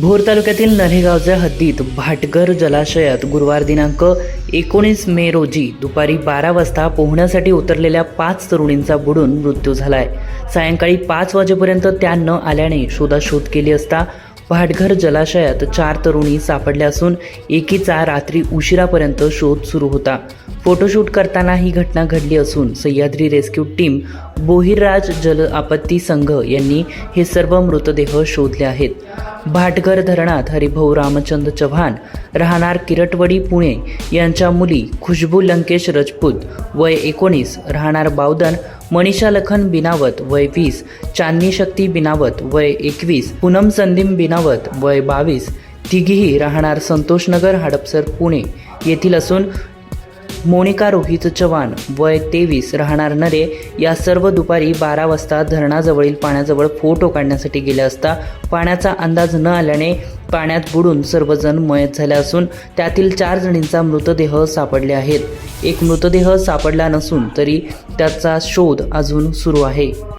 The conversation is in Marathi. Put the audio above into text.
भोर तालुक्यातील नरेगावच्या हद्दीत भाटघर जलाशयात गुरुवार दिनांक एकोणीस मे रोजी दुपारी बारा वाजता पोहण्यासाठी उतरलेल्या पाच तरुणींचा बुडून मृत्यू झालाय. सायंकाळी पाच वाजेपर्यंत त्या न आल्याने शोधाशोध केली असता भाटघर जलाशयात चार तरुणी सापडल्या असून एकीचा रात्री उशिरापर्यंत शोध सुरू होता. फोटोशूट करताना ही घटना घडली असून सह्याद्री रेस्क्यू टीम बोहिरराज जल आपत्ती संघ यांनी हे सर्व मृतदेह शोधले आहेत. भाटघर धरणात हरिभाऊ रामचंद्र चव्हाण राहणार किरटवडी पुणे यांच्या मुली खुशबू लंकेश रजपूत वय एकोणीस राहणार बावदन मनीषा लखन बिनावत वय वीस चांदनी शक्ती बिनावत वय एकवीस पूनम संदीम बिनावत वय बावीस. तिघीही राहणार संतोषनगर हडपसर पुणे. येथील असून मोनिका रोहित चव्हाण वय तेवीस राहणार नरे या सर्व दुपारी बारा वाजता धरणाजवळील पाण्याजवळ फोटो काढण्यासाठी गेले असता पाण्याचा अंदाज न आल्याने पाण्यात बुडून सर्वजण मयत झाले असून त्यातील चार जणींचा मृतदेह सापडले आहेत. एक मृतदेह सापडला नसून तरी त्याचा शोध अजून सुरू आहे.